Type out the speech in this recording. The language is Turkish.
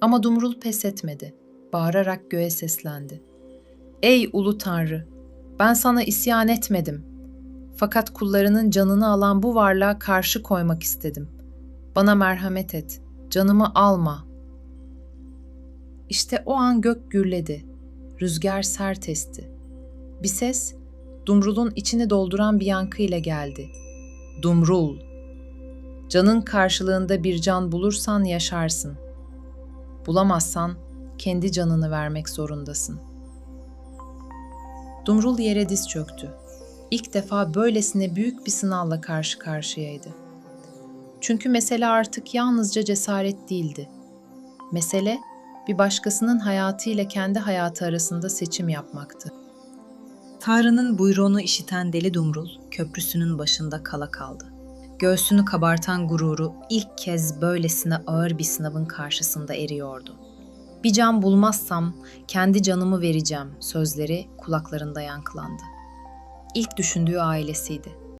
Ama Dumrul pes etmedi. Bağırarak göğe seslendi. Ey ulu tanrı! Ben sana isyan etmedim. Fakat kullarının canını alan bu varlığa karşı koymak istedim. Bana merhamet et. Canımı alma. İşte o an gök gürledi. Rüzgar sert esti. Bir ses Dumrul'un içini dolduran bir yankı ile geldi. Dumrul. Canın karşılığında bir can bulursan yaşarsın. Bulamazsan kendi canını vermek zorundasın. Dumrul yere diz çöktü. İlk defa böylesine büyük bir sınavla karşı karşıyaydı. Çünkü mesele artık yalnızca cesaret değildi. Mesele bir başkasının hayatı ile kendi hayatı arasında seçim yapmaktı. Tanrı'nın buyruğunu işiten deli Dumrul köprüsünün başında kala kaldı. Göğsünü kabartan gururu ilk kez böylesine ağır bir sınavın karşısında eriyordu. Bir can bulmazsam kendi canımı vereceğim sözleri kulaklarında yankılandı. İlk düşündüğü ailesiydi.